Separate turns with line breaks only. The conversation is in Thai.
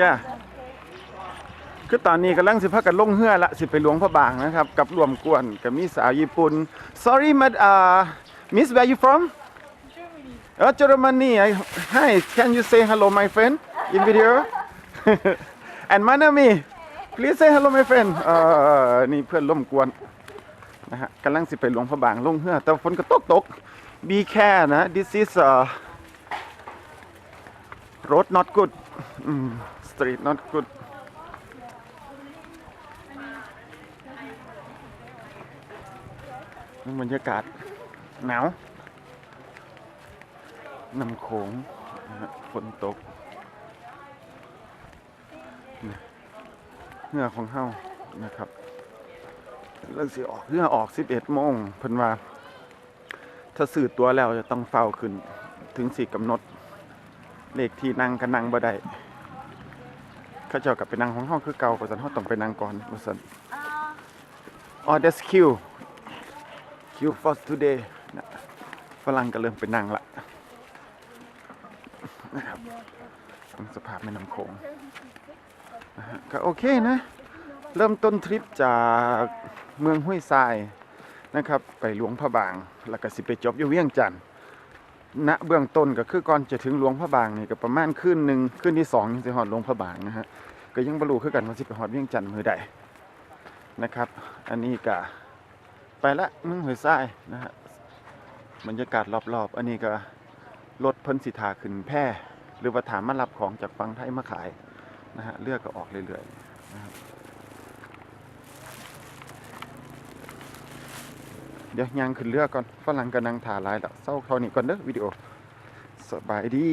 ย่าคือตอนนี้กำลังสิพากันลงเรือละสิไปหลวงพระบางนะครับ กับรวมกวนกับมีสาวญี่ปุ่น sorry but uh miss where you from
Germany.
Oh, Germany. I, hi, can you say hello, my friend, in video? and Manami, please say hello, my friend. เอ่อนี่เพื่อนร่วมกวนนะฮะกำลังสิไปหลวงพระบางลงเรือแต่ฝนก็ตกตก be care นะ this is uh, road not good อืม street not good บรรยากาศหนาวน้ำโขงฝนตกเรือของเฮานะครับเรื่องสิออกเรื่อออก 11โมงเพิ่นว่า ถ้าสื่อตัวแล้วจะต้องเฝ้าขึ้น ถึงสี่กำหนด เลขที่นั่งก็นั่งบ่ได้เขาเจ้ากับไปนั่งของเฮาคือเก่าเพราะฉะนั้นเฮาต้องไปนั่งก่อนว่าซั่น
Uh,
อ๋อ that's queue queue for today นะฝรั่งก็เริ่มไปนั่งละนะครับต้องสภาพแม่น้ำโขงก็โอเคนะ เริ่มต้นทริปจากเมืองห้วยทรายนะครับ ไปหลวงพระบาง แล้วก็สิไปจบอยู่เวียงจันทน์ ณเบื้องต้นก็คือก่อนจะถึงหลวงพระบางนี่ก็ประมาณคืนหนึ่งคืนที่สองยังสิหอดหลวงพระบางนะฮะก็ยังบรรลุคือกันว่าสิไปหอดเวียงจันทน์มือใดนะครับ อันนี้ก็ไปละมึงหอยทรายนะฮะบรรยากาศรอบๆ อันนี้ก็รถเพ้นสิทาขึ้นแพร่หรือว่าถามมารับของจากฝั่งไทยมาขายนะฮะเลือกก็ออกเรื่อยๆนะครับ เดี๋ยวยางขึ้นเรือก่อนฝรั่งกำลังถ่าลายแล้วเศร้าเท่านี้ก่อนเด้อวิดีโอสบายดี